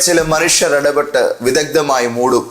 ചില മനുഷ്യർ ഇടപെട്ട് വിദഗ്ധമായി മൂടും.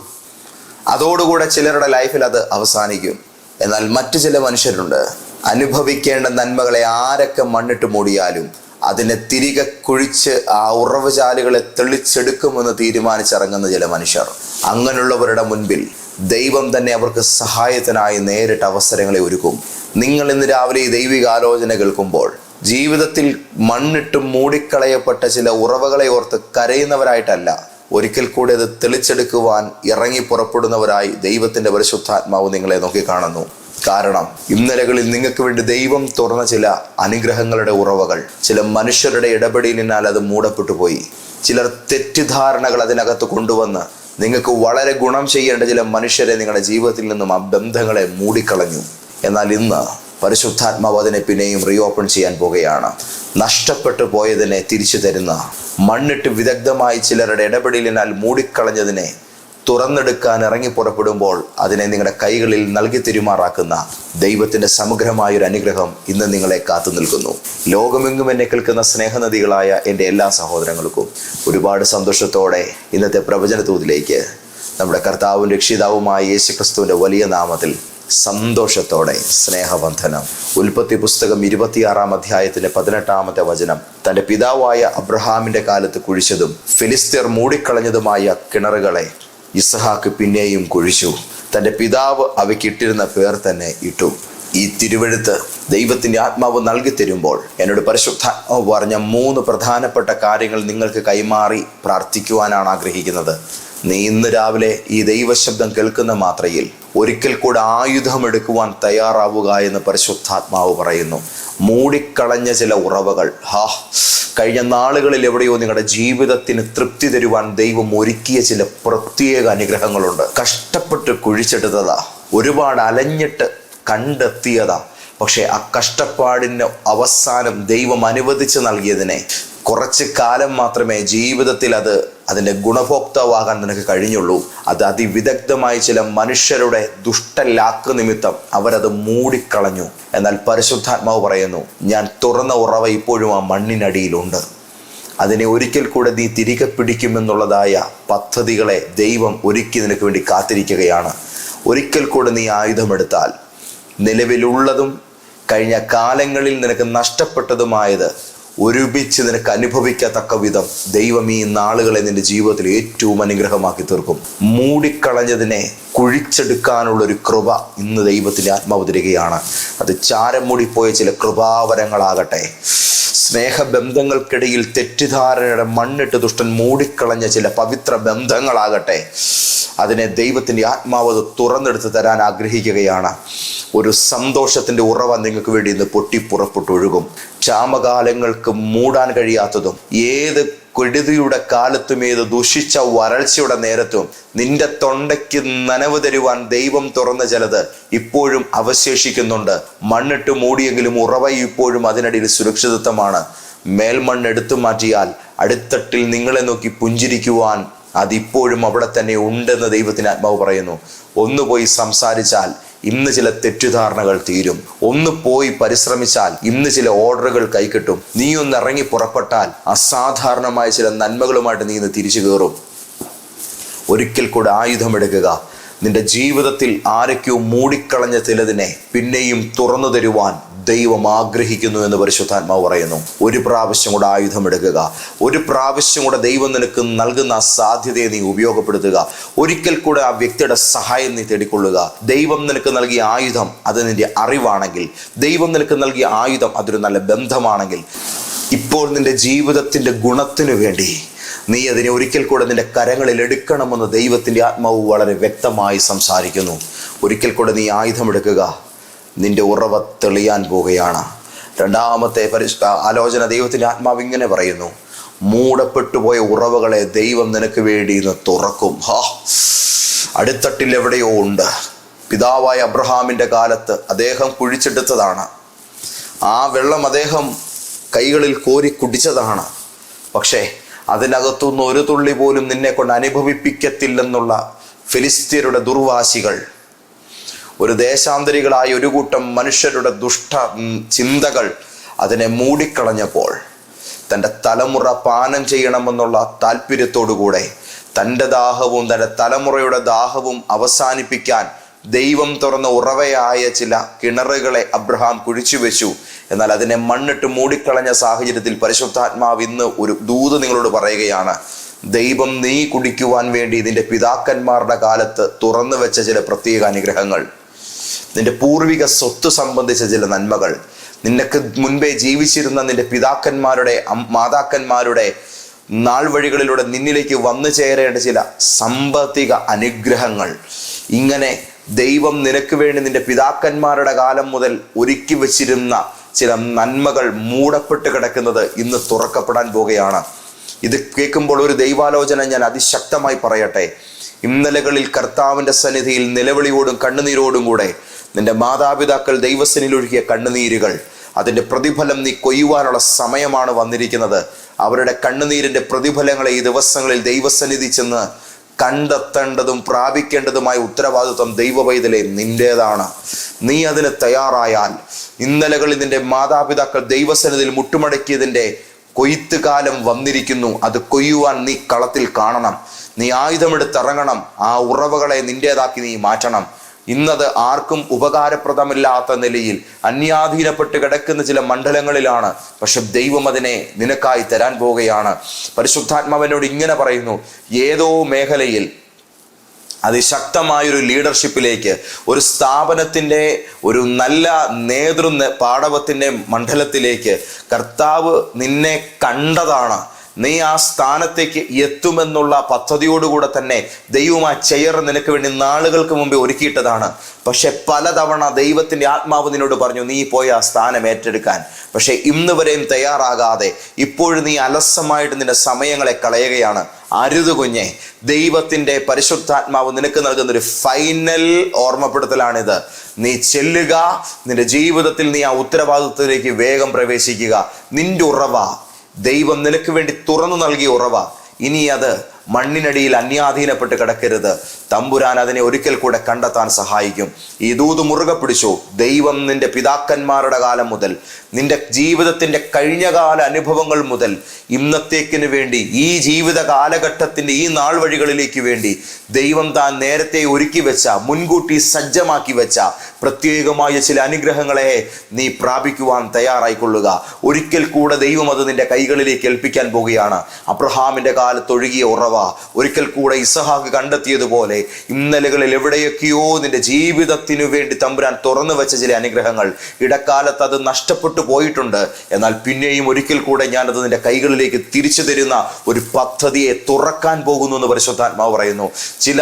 അതോടുകൂടെ ചിലരുടെ ലൈഫിൽ അത് അവസാനിക്കും. എന്നാൽ മറ്റു ചില മനുഷ്യരുണ്ട്. അനുഭവിക്കേണ്ട നന്മകളെ ആരൊക്കെ മണ്ണിട്ട് മൂടിയാലും അതിനെ തിരികെ കുഴിച്ച് ആ ഉറവുചാലുകളെ തെളിച്ചെടുക്കുമെന്ന് തീരുമാനിച്ചിറങ്ങുന്ന ചില മനുഷ്യർ. അങ്ങനെയുള്ളവരുടെ മുൻപിൽ ദൈവം തന്നെ അവർക്ക് സഹായത്തിനായി നേരിട്ട് അവസരങ്ങളെ ഒരുക്കും. നിങ്ങൾ ഇന്ന് രാവിലെ ഈ ദൈവിക ആലോചന കേൾക്കുമ്പോൾ ജീവിതത്തിൽ മണ്ണിട്ട് മൂടിക്കളയപ്പെട്ട ചില ഉറവകളെ ഓർത്ത് കരയുന്നവരായിട്ടല്ല ഒരിക്കൽ കൂടി അത് തെളിച്ചെടുക്കുവാൻ ഇറങ്ങി പുറപ്പെടുന്നവരായി ദൈവത്തിന്റെ പരിശുദ്ധാത്മാവ് നിങ്ങളെ നോക്കി കാണുന്നു. കാരണം ഇന്നലകളിൽ നിങ്ങൾക്ക് വേണ്ടി ദൈവം തുറന്ന ചില അനുഗ്രഹങ്ങളുടെ ഉറവകൾ ചില മനുഷ്യരുടെ ഇടപെടലിനാൽ അത് മൂടപ്പെട്ടു പോയി ചിലർ തെറ്റിദ്ധാരണകൾ അതിനകത്ത് കൊണ്ടുവന്ന് നിങ്ങൾക്ക് വളരെ ഗുണം ചെയ്യേണ്ട ചില മനുഷ്യരെ നിങ്ങളുടെ ജീവിതത്തിൽ നിന്നും ആ ബന്ധങ്ങളെ മൂടിക്കളഞ്ഞു. എന്നാൽ ഇന്ന് പരിശുദ്ധാത്മാവ് അതിനെ പിന്നെയും റീഓപ്പൺ ചെയ്യാൻ പോകുകയാണ്. നഷ്ടപ്പെട്ടു പോയതിനെ തിരിച്ചു തരുന്ന മണ്ണിട്ട് വിദഗ്ധമായി ചിലരുടെ ഇടപെടലിനാൽ മൂടിക്കളഞ്ഞതിനെ തുറന്നെടുക്കാൻ ഇറങ്ങി പുറപ്പെടുമ്പോൾ അതിനെ നിങ്ങളുടെ കൈകളിൽ നൽകി തിരുമാറാക്കുന്ന ദൈവത്തിന്റെ സമഗ്രമായ ഒരു അനുഗ്രഹം ഇന്ന് നിങ്ങളെ കാത്തു നിൽക്കുന്നു. ലോകമെങ്ങും എന്നെ കേൾക്കുന്ന സ്നേഹനദികളായ എന്റെ എല്ലാ സഹോദരങ്ങൾക്കും ഒരുപാട് സന്തോഷത്തോടെ ഇന്നത്തെ പ്രവചന തൂതിലേക്ക് നമ്മുടെ കർത്താവും രക്ഷിതാവുമായ യേശുക്രിസ്തുവിന്റെ വലിയ നാമത്തിൽ സന്തോഷത്തോടെ. സ്നേഹബന്ധനം ഉൽപ്പത്തി പുസ്തകം ഇരുപത്തിയാറാം അധ്യായത്തിന്റെ പതിനെട്ടാമത്തെ വചനം. തന്റെ പിതാവായ അബ്രഹാമിന്റെ കാലത്ത് കുഴിച്ചതും ഫിലിസ്തീർ മൂടിക്കളഞ്ഞതുമായ കിണറുകളെ ഇസഹാക്ക് പിന്നെയും കുഴിച്ചു. തന്റെ പിതാവ് അവയ്ക്കിട്ടിരുന്ന പേർ തന്നെ ഇട്ടു. ഈ തിരുവഴുത്ത് ദൈവത്തിന്റെ ആത്മാവ് നൽകി തരുമ്പോൾ എന്നോട് പരിശുദ്ധാത്മാവ് പറഞ്ഞ മൂന്ന് പ്രധാനപ്പെട്ട കാര്യങ്ങൾ നിങ്ങൾക്ക് കൈമാറി പ്രാർത്ഥിക്കുവാനാണ് ആഗ്രഹിക്കുന്നത്. നീ ഇന്ന് രാവിലെ ഈ ദൈവശബ്ദം കേൾക്കുന്ന മാത്രയിൽ ഒരിക്കൽ കൂടെ ആയുധം എടുക്കുവാൻ തയ്യാറാവുക എന്ന് പരിശുദ്ധാത്മാവ് പറയുന്നു. മൂടിക്കളഞ്ഞ ചില ഉറവകൾ. ഹാ കഴിഞ്ഞ നാളുകളിൽ എവിടെയോ നിങ്ങളുടെ ജീവിതത്തിന് തൃപ്തി തരുവാൻ ദൈവം ഒരുക്കിയ ചില പ്രത്യേക അനുഗ്രഹങ്ങളുണ്ട്. കഷ്ടപ്പെട്ട് കുഴിച്ചെടുത്തതാ. ഒരുപാട് അലഞ്ഞിട്ട് കണ്ടെത്തിയതാ. പക്ഷേ ആ കഷ്ടപ്പാടിന് അവസാനം ദൈവം അനുവദിച്ച് നൽകിയതിനെ കുറച്ച് കാലം മാത്രമേ ജീവിതത്തിൽ അത് അതിന്റെ ഗുണഭോക്താവാകാൻ നിനക്ക് കഴിഞ്ഞുള്ളൂ. അത് അതിവിദഗ്ധമായി ചില മനുഷ്യരുടെ ദുഷ്ടലാക്ക് നിമിത്തം അവരത് മൂടിക്കളഞ്ഞു. എന്നാൽ പരിശുദ്ധാത്മാവ് പറയുന്നു ഞാൻ തുറന്ന ഉറവ ഇപ്പോഴും ആ മണ്ണിനടിയിലുണ്ട്. അതിനെ ഒരിക്കൽ കൂടെ നീ തിരികെ പിടിക്കുമെന്നുള്ളതായ പദ്ധതികളെ ദൈവം ഒരുക്കി നിനക്ക് വേണ്ടി കാത്തിരിക്കുകയാണ്. ഒരിക്കൽ കൂടെ നീ ആയുധമെടുത്താൽ നിലവിലുള്ളതും കഴിഞ്ഞ കാലങ്ങളിൽ നിനക്ക് നഷ്ടപ്പെട്ടതുമായത് ഒരുമിച്ച് നിനക്ക് അനുഭവിക്കത്തക്ക വിധം ദൈവം ഈ നാളുകളെ നിന്റെ ജീവിതത്തിൽ ഏറ്റവും അനുഗ്രഹമാക്കി തീർക്കും. മൂടിക്കളഞ്ഞതിനെ കുഴിച്ചെടുക്കാനുള്ള ഒരു കൃപ ഇന്ന് ദൈവത്തിന്റെ ആത്മാവ് തരികയാണ് അത് ചാരം മൂടിപ്പോയ ചില കൃപാവരങ്ങളാകട്ടെ. സ്നേഹബന്ധങ്ങൾക്കിടയിൽ തെറ്റിദ്ധാരണയുടെ മണ്ണിട്ട് ദുഷ്ടൻ മൂടിക്കളഞ്ഞ ചില പവിത്ര ബന്ധങ്ങളാകട്ടെ. അതിനെ ദൈവത്തിന്റെ ആത്മാവ് അത് തുറന്നെടുത്ത് തരാൻ ആഗ്രഹിക്കുകയാണ്. ഒരു സന്തോഷത്തിന്റെ ഉറവ നിങ്ങൾക്ക് വേണ്ടി ഇന്ന് പൊട്ടിപ്പുറപ്പെട്ടൊഴുകും ക്ഷാമകാലങ്ങൾക്ക് മൂടാൻ കഴിയാത്തതും ഏത് കെടുതിയുടെ കാലത്തും ഏത് ദുഷിച്ച വരൾച്ചയുടെ നേരത്തും നിന്റെ തൊണ്ടയ്ക്ക് നനവ് തരുവാൻ ദൈവം തുറന്ന ചിലത് ഇപ്പോഴും അവശേഷിക്കുന്നുണ്ട്. മണ്ണിട്ട് മൂടിയെങ്കിലും ഉറവ ഇപ്പോഴും അതിനിടയിൽ സുരക്ഷിതത്വമാണ്. മേൽമണ്ണ് എടുത്തു മാറ്റിയാൽ അടിത്തട്ടിൽ നിങ്ങളെ നോക്കി പുഞ്ചിരിക്കുവാൻ അതിപ്പോഴും അവിടെ തന്നെ ഉണ്ടെന്ന് ദൈവത്തിന് ആത്മാവ് പറയുന്നു. ഒന്ന് പോയി സംസാരിച്ചാൽ ഇന്ന് ചില തെറ്റിദ്ധാരണകൾ തീരും. ഒന്ന് പോയി പരിശ്രമിച്ചാൽ ഇന്ന് ചില ഓർഡറുകൾ കൈക്കിട്ടും നീ ഒന്ന് ഇറങ്ങി പുറപ്പെട്ടാൽ അസാധാരണമായ ചില നന്മകളുമായിട്ട് നീ ഇന്ന് തിരിച്ചു കയറും. ഒരിക്കൽ കൂടെ ആയുധമെടുക്കുക നിന്റെ ജീവിതത്തിൽ ആരൊക്കെയോ മൂടിക്കളഞ്ഞ ചിലതിനെ പിന്നെയും തുറന്നു തരുവാൻ ദൈവം ആഗ്രഹിക്കുന്നു എന്ന് പരിശുദ്ധാത്മാവ് പറയുന്നു. ഒരു പ്രാവശ്യം കൂടെ ആയുധം എടുക്കുക. ഒരു പ്രാവശ്യം കൂടെ ദൈവം നിനക്ക് നൽകുന്ന സാധ്യതയെ നീ ഉപയോഗപ്പെടുത്തുക. ഒരിക്കൽ കൂടെ ആ വ്യക്തിയുടെ സഹായം നീ തേടിക്കൊള്ളുക. ദൈവം നിനക്ക് നൽകിയ ആയുധം അത് നിന്റെ അറിവാണെങ്കിൽ. ദൈവം നിനക്ക് നൽകിയ ആയുധം അതൊരു നല്ല ബന്ധമാണെങ്കിൽ. ഇപ്പോൾ നിന്റെ ജീവിതത്തിന്റെ ഗുണത്തിനു വേണ്ടി നീ അതിനെ ഒരിക്കൽ കൂടെ നിന്റെ കരങ്ങളിൽ എടുക്കണമെന്ന് ദൈവത്തിന്റെ ആത്മാവ് വളരെ വ്യക്തമായി സംസാരിക്കുന്നു. ഒരിക്കൽ കൂടെ നീ ആയുധമെടുക്കുക നിന്റെ ഉറവ തെളിയാൻ പോവുകയാണ്. രണ്ടാമത്തെ പരിഷ്ക ആലോചന ദൈവത്തിന്റെ ആത്മാവ് ഇങ്ങനെ പറയുന്നു. മൂടപ്പെട്ടുപോയ ഉറവുകളെ ദൈവം നിനക്ക് വേണ്ടി ഇന്ന് തുറക്കും. ഹാ. അടിത്തട്ടിൽ എവിടെയോ ഉണ്ട്. പിതാവായ അബ്രഹാമിന്റെ കാലത്ത് അദ്ദേഹം കുഴിച്ചെടുത്തതാണ്. ആ വെള്ളം അദ്ദേഹം കൈകളിൽ കോരി കുടിച്ചതാണ്. പക്ഷേ അതിനകത്തുനിന്ന് ഒരു തുള്ളി പോലും നിന്നെ കൊണ്ട് അനുഭവിപ്പിക്കത്തില്ലെന്നുള്ള ഫിലിസ്തീനയുടെ ദുർവാശികൾ ഒരു ദേശാന്തരികളായ ഒരു കൂട്ടം മനുഷ്യരുടെ ദുഷ്ട ചിന്തകൾ അതിനെ മൂടിക്കളഞ്ഞപ്പോൾ തന്റെ തലമുറ പാനം ചെയ്യണമെന്നുള്ള താല്പര്യത്തോടുകൂടെ തന്റെ ദാഹവും തന്റെ തലമുറയുടെ ദാഹവും അവസാനിപ്പിക്കാൻ ദൈവം തുറന്ന ഉറവയായ ചില കിണറുകളെ അബ്രഹാം കുഴിച്ചു വെച്ചു എന്നാൽ അതിനെ മണ്ണിട്ട് മൂടിക്കളഞ്ഞ സാഹചര്യത്തിൽ പരിശുദ്ധാത്മാവ് ഇന്ന് ഒരു ദൂത് നിങ്ങളോട് പറയുകയാണ് ദൈവം നീ കുടിക്കുവാൻ വേണ്ടി നിന്റെ പിതാക്കന്മാരുടെ കാലത്ത് തുറന്നു വെച്ച ചില പ്രത്യേക അനുഗ്രഹങ്ങൾ. നിന്റെ പൂർവിക സ്വത്ത് സംബന്ധിച്ച ചില നന്മകൾ. നിനക്ക് മുൻപേ ജീവിച്ചിരുന്ന നിന്റെ പിതാക്കന്മാരുടെ മാതാക്കന്മാരുടെ നാൾ വഴികളിലൂടെ നിന്നിലേക്ക് വന്നു ചേരേണ്ട ചില സാമ്പത്തിക അനുഗ്രഹങ്ങൾ. ഇങ്ങനെ ദൈവം നിനക്ക് വേണ്ടി നിന്റെ പിതാക്കന്മാരുടെ കാലം മുതൽ ഒരുക്കി വച്ചിരുന്ന ചില നന്മകൾ മൂടപ്പെട്ട് കിടക്കുന്നത് ഇന്ന് തുറക്കപ്പെടാൻ പോകുകയാണ് ഇത് കേൾക്കുമ്പോൾ ഒരു ദൈവാലോചന ഞാൻ അതിശക്തമായി പറയട്ടെ. ഇന്നലകളിൽ കർത്താവിന്റെ സന്നിധിയിൽ നിലവിളിയോടും കണ്ണുനീരോടും കൂടെ നിന്റെ മാതാപിതാക്കൾ ദൈവസനിൽ ഒഴുകിയ കണ്ണുനീരുകൾ അതിന്റെ പ്രതിഫലം നീ കൊയ്യുവാനുള്ള സമയമാണ് വന്നിരിക്കുന്നത്. അവരുടെ കണ്ണുനീരിന്റെ പ്രതിഫലങ്ങളെ ഈ ദിവസങ്ങളിൽ ദൈവസന്നിധി ചെന്ന് കണ്ടെത്തേണ്ടതും പ്രാപിക്കേണ്ടതുമായ ഉത്തരവാദിത്വം ദൈവവൈതലെ നിന്റേതാണ്. നീ അതിന് തയ്യാറായാൽ ഇന്നലകളിൽ നിന്റെ മാതാപിതാക്കൾ ദൈവസന്നിധിയിൽ മുട്ടുമടക്കിയതിന്റെ കൊയ്ത്ത് കാലം വന്നിരിക്കുന്നു. അത് കൊയ്യുവാൻ നീ കളത്തിൽ കാണണം. നീ ആയുധമെടുത്തിറങ്ങണം. ആ ഉറവകളെ നിന്റേതാക്കി നീ മാറ്റണം. ഇന്നത് ആർക്കും ഉപകാരപ്രദമില്ലാത്ത നിലയിൽ അന്യാധീനപ്പെട്ട് കിടക്കുന്ന ചില മണ്ഡലങ്ങളിലാണ്. പക്ഷെ ദൈവം അതിനെ നിനക്കായി തരാൻ പോവുകയാണ്. പരിശുദ്ധാത്മാവിനോട് ഇങ്ങനെ പറയുന്നു ഏതോ മേഖലയിൽ അതിശക്തമായൊരു ലീഡർഷിപ്പിലേക്ക് ഒരു സ്ഥാപനത്തിന്റെ ഒരു നല്ല നേതൃ പാടവത്തിന്റെ മണ്ഡലത്തിലേക്ക് കർത്താവ് നിന്നെ കണ്ടതാണ്. നീ ആ സ്ഥാനത്തേക്ക് എത്തുമെന്നുള്ള പദ്ധതിയോടുകൂടെ തന്നെ ദൈവം ആ ചെയർ നിനക്ക് വേണ്ടി നാളുകൾക്ക് മുമ്പേ ഒരുക്കിയിട്ടതാണ്. പക്ഷെ പലതവണ ദൈവത്തിന്റെ ആത്മാവ് നിന്നോട് പറഞ്ഞു നീ പോയി ആ സ്ഥാനം ഏറ്റെടുക്കാൻ. പക്ഷെ ഇന്ന് വരെയും തയ്യാറാകാതെ ഇപ്പോഴും നീ അലസമായിട്ട് നിന്റെ സമയങ്ങളെ കളയുകയാണ്. അരുത് കുഞ്ഞെ ദൈവത്തിന്റെ പരിശുദ്ധാത്മാവ് നിനക്ക് നൽകുന്ന ഒരു ഫൈനൽ ഓർമ്മപ്പെടുത്തലാണിത്. നീ ചെല്ലുക നിന്റെ ജീവിതത്തിൽ നീ ആ ഉത്തരവാദിത്വത്തിലേക്ക് വേഗം പ്രവേശിക്കുക. നിന്റെ ഉറവ ദൈവം നിനക്ക് വേണ്ടി തുറന്നു നൽകിയ ഉറവ. ഇനി അത് മണ്ണിനടിയിൽ അന്യാധീനപ്പെട്ട് കിടക്കരുത്. തമ്പുരാൻ അതിനെ ഒരിക്കൽ കൂടെ കണ്ടെത്താൻ സഹായിക്കും. ഈ ദൂത് മുറുകെ പിടിച്ചു ദൈവം നിന്റെ പിതാക്കന്മാരുടെ കാലം മുതൽ നിന്റെ ജീവിതത്തിന്റെ കഴിഞ്ഞകാല അനുഭവങ്ങൾ മുതൽ ഇന്നത്തേക്കിന് വേണ്ടി ഈ ജീവിത കാലഘട്ടത്തിന്റെ ഈ നാൾ വഴികളിലേക്ക് വേണ്ടി ദൈവം താൻ നേരത്തെ ഒരുക്കി വെച്ച മുൻകൂട്ടി സജ്ജമാക്കി വെച്ച പ്രത്യേകമായ ചില അനുഗ്രഹങ്ങളെ നീ പ്രാപിക്കുവാൻ തയ്യാറായിക്കൊള്ളുക. ഒരിക്കൽ കൂടെ ദൈവം അത് നിന്റെ കൈകളിലേക്ക് ഏൽപ്പിക്കാൻ പോവുകയാണ്. അബ്രഹാമിന്റെ കാലത്ത് ഒഴുകിയ ഒരിക്കൽ കൂടെ ഇസഹാക്ക് കണ്ടെത്തിയതുപോലെ ഇന്നലകളിൽ എവിടെയൊക്കെയോ നിന്റെ ജീവിതത്തിനു വേണ്ടി തമ്പുരാൻ തുറന്നു വെച്ച ചില അനുഗ്രഹങ്ങൾ. ഇടക്കാലത്ത് അത് നഷ്ടപ്പെട്ടു പോയിട്ടുണ്ട്. എന്നാൽ പിന്നെയും ഒരിക്കൽ കൂടെ ഞാനത് നിന്റെ കൈകളിലേക്ക് തിരിച്ചു തരുന്ന ഒരു പദ്ധതിയെ തുറക്കാൻ പോകുന്നു എന്ന് പരിശുദ്ധാത്മാവ് പറയുന്നു. ചില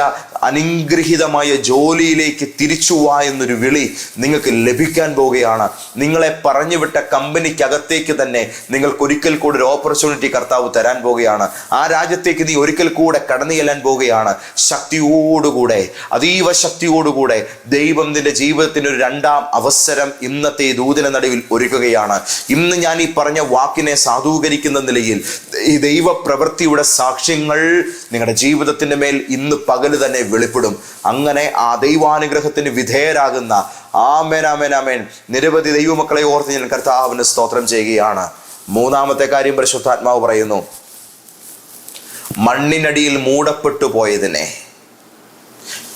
അനുഗ്രഹീതമായ ജോലിയിലേക്ക് തിരിച്ചു വാ എന്നൊരു വിളി നിങ്ങൾക്ക് ലഭിക്കാൻ പോവുകയാണ് നിങ്ങളെ പറഞ്ഞുവിട്ട കമ്പനിക്കകത്തേക്ക് തന്നെ നിങ്ങൾക്ക് ഒരിക്കൽ കൂടെ ഒരു ഓപ്പർച്യൂണിറ്റി കർത്താവ് തരാൻ പോവുകയാണ് ആ രാജ്യത്തേക്ക് നീ ഒരിക്കൽ കൂടെ കടന്നു ചെല്ലാൻ പോവുകയാണ്. ശക്തിയോടുകൂടെ അതീവ ശക്തിയോടുകൂടെ ദൈവം നിന്റെ ജീവിതത്തിന് ഒരു രണ്ടാം അവസരം ഇന്നത്തെ ദൂതന നടുവിൽ ഒരുക്കുകയാണ്. ഇന്ന് ഞാൻ ഈ പറഞ്ഞ വാക്കിനെ സാധൂകരിക്കുന്ന നിലയിൽ ഈ ദൈവ പ്രവൃത്തിയുടെ സാക്ഷ്യങ്ങൾ നിങ്ങളുടെ ജീവിതത്തിന്റെ മേൽ ഇന്ന് പകൽ തന്നെ വെളിപ്പെടും. അങ്ങനെ ആ ദൈവാനുഗ്രഹത്തിന് വിധേയരാകുന്ന ആമേൻ ആമേൻ ആമേൻ. നിരവധി ദൈവമക്കളെ ഓർത്ത് ഞാൻ കർത്താവിന് സ്തോത്രം ചെയ്യുകയാണ്. മൂന്നാമത്തെ കാര്യം പരിശുദ്ധാത്മാവ് പറയുന്നു. മണ്ണിനടിയിൽ മൂടപ്പെട്ടു പോയതിനെ.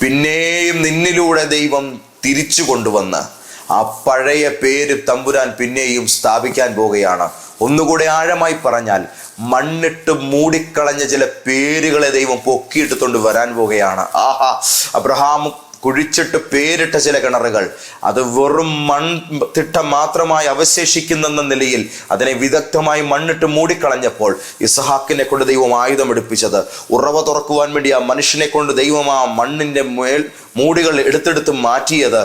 പിന്നെയും നിന്നിലൂടെ ദൈവം തിരിച്ചു കൊണ്ടുവന്ന് ആ പഴയ പേര് തമ്പുരാൻ പിന്നെയും സ്ഥാപിക്കാൻ പോവുകയാണ്. ഒന്നുകൂടെ ആഴമായി പറഞ്ഞാൽ മണ്ണിട്ട് മൂടിക്കളഞ്ഞ ചില പേരുകളെ ദൈവം പൊക്കിയെടുത്തുകൊണ്ട് വരാൻ പോവുകയാണ്. ആഹാ അബ്രഹാം കുഴിച്ചിട്ട് പേരിട്ട ചില കിണറുകൾ. അത് വെറും മൺ തിട്ടം മാത്രമായി അവശേഷിക്കുന്നെന്ന നിലയിൽ അതിനെ വിദഗ്ധമായി മണ്ണിട്ട് മൂടിക്കളഞ്ഞപ്പോൾ ഇസഹാക്കിനെ കൊണ്ട് ദൈവം ആയുധം എടുപ്പിച്ചത്. ഉറവ തുറക്കുവാൻ വേണ്ടി ആ മനുഷ്യനെ കൊണ്ട് ദൈവം ആ മണ്ണിന്റെ മേൽ മൂടികൾ എടുത്തെടുത്ത് മാറ്റിയത്.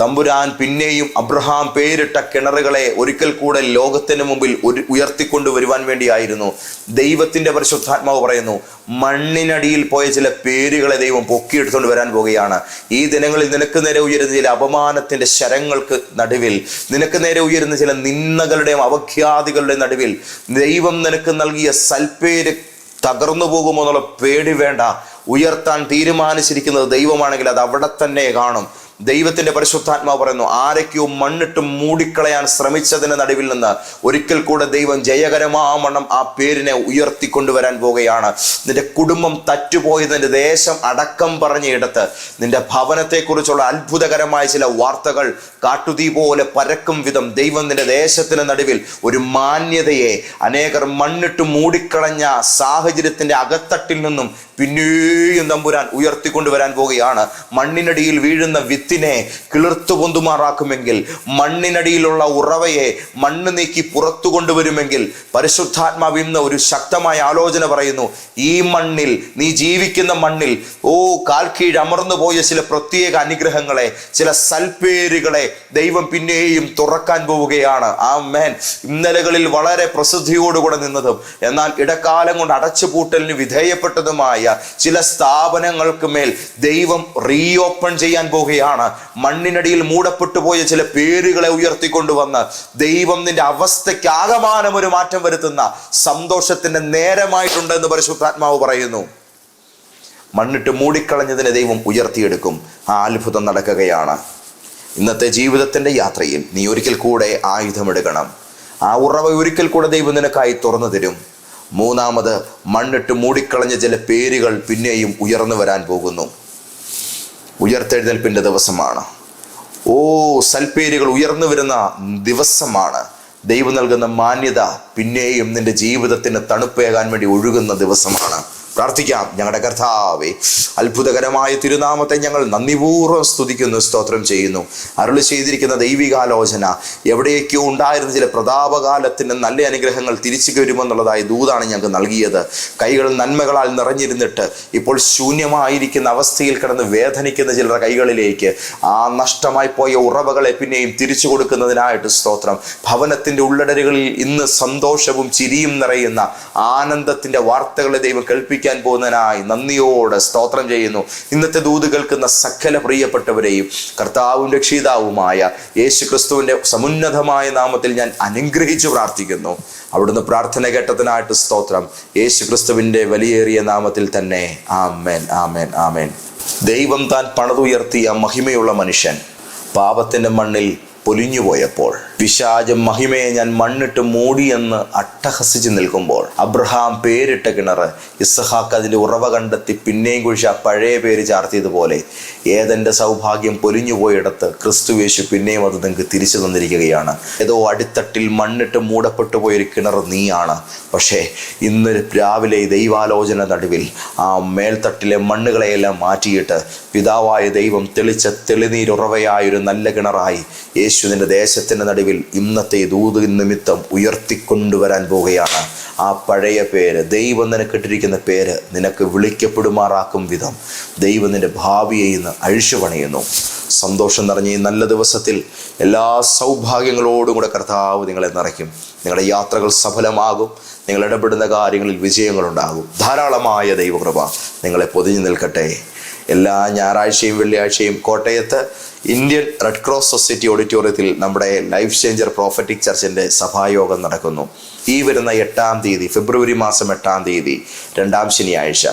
തമ്പുരാൻ പിന്നെയും അബ്രഹാം പേരിട്ട കിണറുകളെ ഒരിക്കൽ കൂടെ ലോകത്തിന് മുമ്പിൽ ഒരു ഉയർത്തിക്കൊണ്ട് വരുവാൻ വേണ്ടിയായിരുന്നു. ദൈവത്തിന്റെ പരിശുദ്ധാത്മാവ് പറയുന്നു മണ്ണിനടിയിൽ പോയ ചില പേരുകളെ ദൈവം പൊക്കിയെടുത്തുകൊണ്ട് വരാൻ പോവുകയാണ്. ഈ ദിനങ്ങളിൽ നിനക്ക് നേരെ ഉയരുന്ന ചില അപമാനത്തിന്റെ ശരങ്ങൾക്ക് നടുവിൽ നിനക്ക് നേരെ ഉയരുന്ന ചില നിന്ദകളുടെയും അവഖ്യാതികളുടെയും നടുവിൽ ദൈവം നിനക്ക് നൽകിയ സൽപ്പേര് തകർന്നു പോകുമോ എന്നുള്ള പേടി വേണ്ട. ഉയർത്താൻ തീരുമാനിച്ചിരിക്കുന്നത് ദൈവമാണെങ്കിൽ അത് അവിടെ തന്നെ കാണും. ദൈവത്തിന്റെ പരിശുദ്ധാത്മാവ് പറയുന്നു ആരൊക്കെയോ മണ്ണിട്ട് മൂടിക്കളയാൻ ശ്രമിച്ചതിന് നടുവിൽ നിന്ന് ഒരിക്കൽ കൂടെ ദൈവം ജയകരമാവണ്ണം ആ പേരിനെ ഉയർത്തിക്കൊണ്ടുവരാൻ പോവുകയാണ്. നിന്റെ കുടുംബം തറ്റുപോയി നിന്റെ ദേശം അടക്കം പറഞ്ഞ ഇടത്ത് നിന്റെ ഭവനത്തെക്കുറിച്ചുള്ള അത്ഭുതകരമായ ചില വാർത്തകൾ കാട്ടുതീ പോലെ പരക്കും വിധം ദൈവം നിന്റെ ദേശത്തിന് നടുവിൽ ഒരു മാന്യതയെ അനേകർ മണ്ണിട്ട് മൂടിക്കളഞ്ഞ സാഹചര്യത്തിന്റെ അകത്തട്ടിൽ നിന്നും പിന്നെയും തമ്പുരാൻ ഉയർത്തിക്കൊണ്ടുവരാൻ പോവുകയാണ്. മണ്ണിനടിയിൽ വീഴുന്ന വിത്തിനെ കിളിർത്തു പൊന്തുമാറാക്കുമെങ്കിൽ മണ്ണിനടിയിലുള്ള ഉറവയെ മണ്ണ് നീക്കി പുറത്തു കൊണ്ടുവരുമെങ്കിൽ പരിശുദ്ധാത്മാവ് ഇന്ന് ഒരു ശക്തമായ ആലോചന പറയുന്നു ഈ മണ്ണിൽ നീ ജീവിക്കുന്ന മണ്ണിൽ ഓ കാൽ കീഴ് അമർന്നു പോയ ചില പ്രത്യേക അനുഗ്രഹങ്ങളെ ചില സൽപ്പേരുകളെ ദൈവം പിന്നെയും തുറക്കാൻ പോവുകയാണ്. ആ മേൻ ഇന്നലകളിൽ വളരെ പ്രസിദ്ധിയോടുകൂടെ നിന്നതും എന്നാൽ ഇടക്കാലം കൊണ്ട് അടച്ചുപൂട്ടലിന് വിധേയപ്പെട്ടതുമായ ചില സ്ഥാപനങ്ങൾക്ക് മേൽ ദൈവം റീഓപ്പൺ ചെയ്യാൻ പോവുകയാണ്. മണ്ണിനടിയിൽ മൂടപ്പെട്ടു പോയ ചില പേരുകളെ ഉയർത്തിക്കൊണ്ടുവന്ന് ദൈവം നിന്റെ അവസ്ഥയ്ക്ക് ആകമാനം ഒരു മാറ്റം വരുത്തുന്ന സന്തോഷത്തിന്റെ നേരമായിട്ടുണ്ട് എന്ന് പരിശുദ്ധാത്മാവ് പറയുന്നു. മണ്ണിട്ട് മൂടിക്കളഞ്ഞതിനെ ദൈവം ഉയർത്തിയെടുക്കും. ആ അത്ഭുതം നടക്കുകയാണ്. ഇന്നത്തെ ജീവിതത്തിന്റെ യാത്രയിൽ നീ ഒരിക്കൽ കൂടെ ആയുധമെടുക്കണം. ആ ഉറവ ഒരിക്കൽ കൂടെ ദൈവം നിനക്കായി തുറന്നു തരും. മൂന്നാമത് മണ്ണിട്ട് മൂടിക്കളഞ്ഞ ചില പേരുകൾ പിന്നെയും ഉയർന്നു വരാൻ പോകുന്നു. ഉയർത്തെഴുന്നേൽപ്പിന്റെ ദിവസമാണ്. ഓ സൽപ്പേരുകൾ ഉയർന്നു വരുന്ന ദിവസമാണ്. ദൈവം നൽകുന്ന മാന്യത പിന്നെയും നിന്റെ ജീവിതത്തിന് തണുപ്പേകാൻ വേണ്ടി ഒഴുകുന്ന ദിവസമാണ്. പ്രാർത്ഥിക്കാം. ഞങ്ങളുടെ കർത്താവെ അത്ഭുതകരമായ തിരുനാമത്തെ ഞങ്ങൾ നന്ദിപൂർവം സ്തുതിക്കുന്നു സ്തോത്രം ചെയ്യുന്നു. അരുളി ചെയ്തിരിക്കുന്ന ദൈവികാലോചന എവിടെയൊക്കെയോ ഉണ്ടായിരുന്ന ചില പ്രതാപകാലത്തിന് നല്ല അനുഗ്രഹങ്ങൾ തിരിച്ചു വരുമെന്നുള്ളതായി ദൂതാണ് ഞങ്ങൾക്ക് നൽകിയത്. കൈകൾ നന്മകളാൽ നിറഞ്ഞിരുന്നിട്ട് ഇപ്പോൾ ശൂന്യമായിരിക്കുന്ന അവസ്ഥയിൽ കിടന്ന് വേദനിക്കുന്ന ചിലരുടെ കൈകളിലേക്ക് ആ നഷ്ടമായി പോയ ഉറവകളെ പിന്നെയും തിരിച്ചു കൊടുക്കുന്നതിനായിട്ട് സ്തോത്രം. ഭവനത്തിന്റെ ഉള്ളടരുകളിൽ ഇന്ന് സന്തോഷവും ചിരിയും നിറയുന്ന ആനന്ദത്തിന്റെ വാർത്തകളെ ദൈവം കേൾപ്പിക്കാൻ പോകുന്നതിനായി നന്ദിയോടെ സ്തോത്രം ചെയ്യുന്നു. ഇന്നത്തെ ദൂത് കേൾക്കുന്ന സകല പ്രിയപ്പെട്ടവരെയും കർത്താവും രക്ഷിതാവുമായ യേശു ക്രിസ്തുവിന്റെ സമുന്നതമായ നാമത്തിൽ ഞാൻ അനുഗ്രഹിച്ചു പ്രാർത്ഥിക്കുന്നു. അവിടുന്ന് പ്രാർത്ഥന കേട്ടതിനായിട്ട് സ്തോത്രം. യേശു ക്രിസ്തുവിന്റെ വലിയേറിയ നാമത്തിൽ തന്നെ ആമേൻ ആമേൻ ആമേൻ. ദൈവം താൻ പണതുയർത്തിയ മഹിമയുള്ള മനുഷ്യൻ. പാപത്തിന്റെ മണ്ണിൽ പൊലിഞ്ഞുപോയപ്പോൾ പിശാചം മഹിമയെ ഞാൻ മണ്ണിട്ട് എന്ന് അട്ടഹസിച്ച് നിൽക്കുമ്പോൾ അബ്രഹാം പേരിട്ട കിണർ ഇസഹാക്ക് അതിന്റെ ഉറവ കണ്ടെത്തി പിന്നെയും കുഴിച്ച് ആ പഴയ പേര് ചാർത്തിയതുപോലെ ഏതെന്റെ സൗഭാഗ്യം പൊലിഞ്ഞുപോയിടത്ത് ക്രിസ്തുവേശു പിന്നെയും അത് നിങ്ങൾക്ക് തിരിച്ചു തന്നിരിക്കുകയാണ്. ഏതോ അടിത്തട്ടിൽ മണ്ണിട്ട് മൂടപ്പെട്ടു പോയൊരു കിണർ നീയാണ്. പക്ഷേ ഇന്ന് രാവിലെ ദൈവാലോചന നടുവിൽ ആ മേൽത്തട്ടിലെ മണ്ണുകളെയെല്ലാം മാറ്റിയിട്ട് പിതാവായ ദൈവം തെളിച്ച തെളിനീരുറവയായ ഒരു നല്ല കിണറായി യേശുവിന്റെ ദേശത്തിന്റെ നടുവിൽ ഇന്നത്തെ ദൂത് നിമിത്തം ഉയർത്തിക്കൊണ്ടുവരാൻ പോവുകയാണ്. ആ പഴയ പേര് ദൈവം നിനക്കിട്ടിരിക്കുന്ന പേര് നിനക്ക് വിളിക്കപ്പെടുമാറാക്കും വിധം ദൈവം നിന്റെ ഭാവിയെ ഇന്ന് അഴിച്ചു പണിയുന്നു സന്തോഷം നിറഞ്ഞ ഈ നല്ല ദിവസത്തിൽ എല്ലാ സൗഭാഗ്യങ്ങളോടും കൂടെ കർത്താവ് നിങ്ങളെ നിറയ്ക്കും. നിങ്ങളുടെ യാത്രകൾ സഫലമാകും. നിങ്ങൾ ഇടപെടുന്ന കാര്യങ്ങളിൽ വിജയങ്ങളുണ്ടാകും. ധാരാളമായ ദൈവകൃപ നിങ്ങളെ പൊതിഞ്ഞു നിൽക്കട്ടെ. എല്ലാ ഞായറാഴ്ചയും വെള്ളിയാഴ്ചയും കോട്ടയത്ത് ഇന്ത്യൻ റെഡ് ക്രോസ് സൊസൈറ്റി ഓഡിറ്റോറിയത്തിൽ നമ്മുടെ ലൈഫ് ചേഞ്ചർ പ്രോഫറ്റിക് ചർച്ചിന്റെ സഭായോഗം നടക്കുന്നു. ഈ വരുന്ന എട്ടാം തീയതി ഫെബ്രുവരി മാസം എട്ടാം തീയതി രണ്ടാം ശനിയാഴ്ച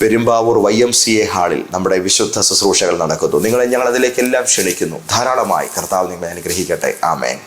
Perumbavoor Y M C A ഹാളിൽ നമ്മുടെ വിശുദ്ധ ശുശ്രൂഷകൾ നടക്കുന്നു. നിങ്ങളെ ഞങ്ങൾ അതിലേക്കെല്ലാം ക്ഷണിക്കുന്നു. ധാരാളമായി കർത്താവ് നിങ്ങളെ അനുഗ്രഹിക്കട്ടെ. ആമേൻ.